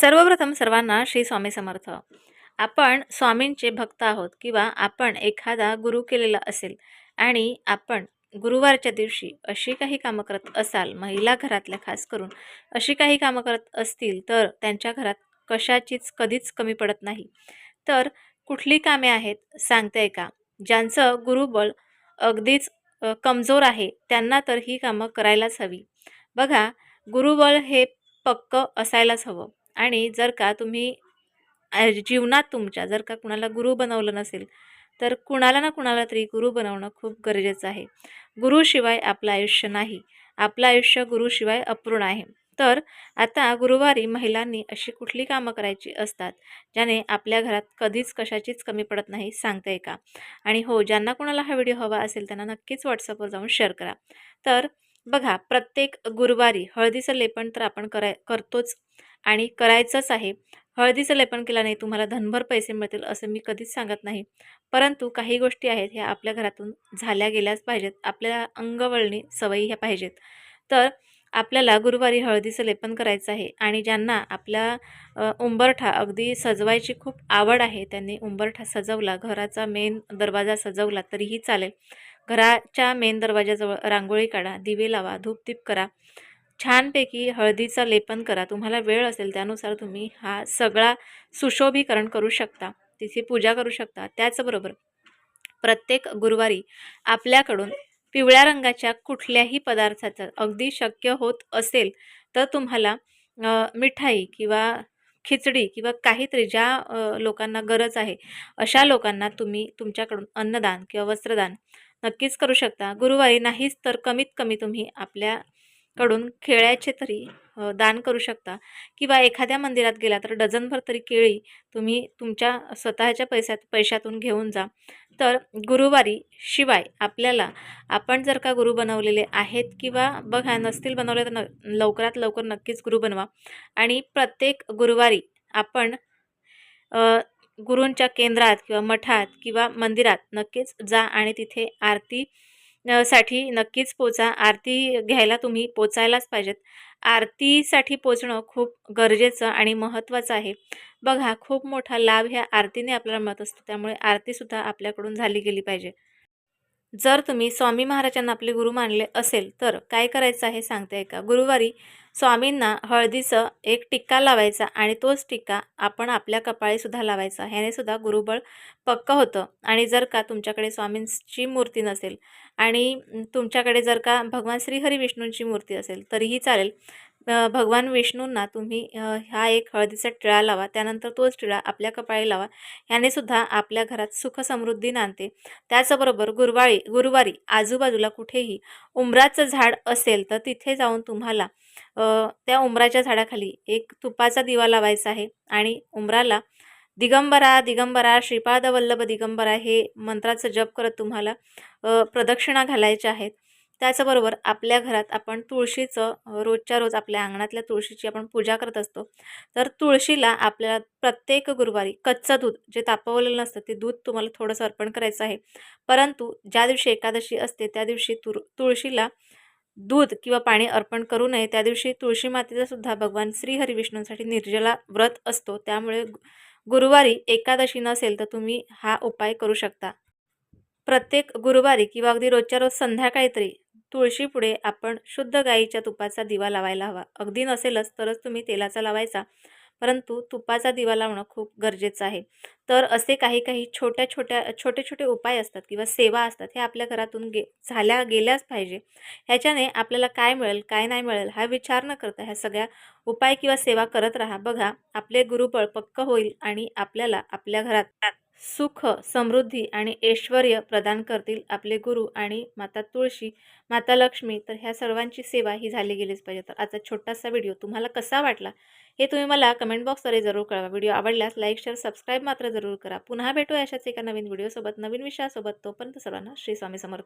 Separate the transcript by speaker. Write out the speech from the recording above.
Speaker 1: सर्वप्रथम सर्वांना श्री स्वामी समर्थ. आपण स्वामींचे भक्त आहोत किंवा आपण एखादा गुरु केलेला असेल आणि आपण गुरुवारच्या दिवशी अशी काही कामं करत असाल महिला घरातल्या खास करून अशी काही कामं करत असतील तर त्यांच्या घरात कशाचीच कधीच कमी पडत नाही. तर कुठली कामे आहेत सांगते का? ज्यांचं गुरुबळ अगदीच कमजोर आहे त्यांना तर ही कामं करायलाच हवी. बघा गुरुबळ हे पक्क असायलाच हवं. आणि जर का तुम्ही जीवनात तुमच्या जर का कुणाला गुरु बनवलं नसेल तर कुणाला ना कुणाला तरी गुरु बनवणं खूप गरजेचं आहे. गुरुशिवाय आपलं आयुष्य नाही. आपलं आयुष्य गुरुशिवाय अपूर्ण आहे. तर आता गुरुवारी महिलांनी अशी कुठली कामं करायची असतात ज्याने आपल्या घरात कधीच कशाचीच कमी पडत नाही सांगता का? आणि हो ज्यांना कोणाला हा व्हिडिओ हवा असेल त्यांना नक्कीच व्हॉट्सअपवर जाऊन शेअर करा. तर बघा प्रत्येक गुरुवारी हळदीचं लेपन तर आपण कराय करतोच. आणि करायचंच आहे. हळदीचं लेपन केल्याने तुम्हाला धनभर पैसे मिळतील असं मी कधीच सांगत नाही. परंतु काही गोष्टी आहेत ह्या आपल्या घरातून झाल्या गेल्याच पाहिजेत. आपल्या अंगवळणी सवयी ह्या पाहिजेत. तर आपल्याला गुरुवारी हळदीचं लेपन करायचं आहे आणि ज्यांना आपल्या उंबरठा अगदी सजवायची खूप आवड आहे त्यांनी उंबरठा सजवला घराचा मेन दरवाजा सजवला तरीही चालेल. घराच्या मेन दरवाजाजवळ रांगोळी काढा दिवे लावा धूपदीप करा. छानपैकी हळदीचं लेपन करा. तुम्हाला वेळ असेल त्यानुसार तुम्ही हा सगळा सुशोभीकरण करू शकता. तिची पूजा करू शकता. त्याचबरोबर प्रत्येक गुरुवारी आपल्याकडून पिवळ्या रंगाच्या कुठल्याही पदार्थाचं अगदी शक्य होत असेल तर तुम्हाला मिठाई किंवा खिचडी किंवा काहीतरी ज्या लोकांना गरज आहे अशा लोकांना तुम्ही तुमच्याकडून अन्नदान किंवा वस्त्रदान नक्कीच करू शकता. गुरुवारी नाहीच तर कमीत कमी तुम्ही आपल्या कडून केळ्याचे तरी दान करू शकता. किंवा एखाद्या मंदिरात गेला तर डझनभर तरी केळी तुम्ही तुमच्या स्वतःच्या पैशात पैशातून घेऊन जा. तर गुरुवारी शिवाय आपल्याला आपण जर का गुरु बनवलेले आहेत किंवा बघा नसतील बनवले तर न लवकरात लवकर नक्कीच गुरु बनवा. आणि प्रत्येक गुरुवारी आपण गुरूंच्या केंद्रात किंवा मठात किंवा मंदिरात नक्कीच जा आणि तिथे आरती साठी नक्कीच पोचा. आरती घ्यायला तुम्ही पोचायलाच पाहिजेत. आरतीसाठी पोचणं खूप गरजेचं आणि महत्त्वाचं आहे. बघा खूप मोठा लाभ ह्या आरतीने आपल्याला मिळत असतो. त्यामुळे आरतीसुद्धा आपल्याकडून झाली गेली पाहिजे. जर तुम्ही स्वामी महाराजांना आपले गुरु मानले असेल तर काय करायचं आहे सांगते का गुरुवारी स्वामींना हळदीचं एक टिक्का लावायचा आणि तोच टिक्का आपण आपल्या कपाळीसुद्धा लावायचा. ह्याने सुद्धा गुरुबळ पक्क होतं. आणि जर का तुमच्याकडे स्वामींची मूर्ती नसेल आणि तुमच्याकडे जर का भगवान श्रीहरी विष्णूंची मूर्ती असेल तरीही चालेल. भगवान विष्णूंना तुम्ही हा एक हळदीचा टिळा लावा त्यानंतर तोच टिळा आपल्या कपाळी लावा. ह्याने सुद्धा आपल्या घरात सुखसमृद्धी नांदते. त्याचबरोबर गुरुवारी गुरुवारी आजूबाजूला कुठेही उंबराचं झाड असेल तर तिथे जाऊन तुम्हाला त्या उंबराच्या झाडाखाली एक तुपाचा दिवा लावायचा आहे आणि उंबराला दिगंबरा दिगंबरा श्रीपाद वल्लभ दिगंबरा हे मंत्राचं जप करत तुम्हाला प्रदक्षिणा घालायच्या आहेत. त्याचबरोबर आपल्या घरात आपण तुळशीचं रोजच्या रोज आपल्या अंगणातल्या तुळशीची आपण पूजा करत असतो. तर तुळशीला आपल्याला प्रत्येक गुरुवारी कच्चं दूध जे तापवलेलं नसतं ते दूध तुम्हाला थोडंसं अर्पण करायचं आहे. परंतु ज्या दिवशी एकादशी असते त्या दिवशी तुर तुळशीला दूध किंवा पाणी अर्पण करू नये. त्या दिवशी तुळशी मातेचा सुद्धा भगवान श्रीहरिविष्णूंसाठी निर्जला व्रत असतो. त्यामुळे गुरुवारी एकादशी नसेल तर तुम्ही हा उपाय करू शकता. प्रत्येक गुरुवारी किंवा अगदी रोजच्या रोज संध्याकाळी तरी तुळशीपुढे आपण शुद्ध गाईच्या तुपाचा दिवा लावायला हवा. अगदी नसेलच तरच तुम्ही तेलाचा लावायचा. परंतु तुपाचा दिवा लावणं खूप गरजेचं आहे. तर असे काही काही छोट्या छोट्या छोटे छोटे उपाय असतात किंवा सेवा असतात हे आपल्या घरातून गे झाल्या गेल्याच पाहिजे. ह्याच्याने आपल्याला काय मिळेल काय नाही मिळेल हा विचार न करता ह्या सगळ्या उपाय किंवा सेवा करत राहा. बघा आपले गुरुबळ पक्क होईल आणि आपल्याला आपल्या घरात सुख समृद्धी आणि ऐश्वर प्रदान करतील आपले गुरु आणि माता तुळशी माता लक्ष्मी. तर ह्या सर्वांची सेवा ही झाली गेलीच पाहिजे. तर आजचा छोटासा व्हिडिओ तुम्हाला कसा वाटला हे तुम्ही मला कमेंट बॉक्सद्वारे जरूर कळवा. व्हिडिओ आवडल्यास लाईक शेअर सबस्क्राईब मात्र जरूर करा. पुन्हा भेटू अशाच एका नवीन व्हिडिओसोबत नवीन विषयासोबत. तोपर्यंत सर्वांना श्री स्वामी समर्थ.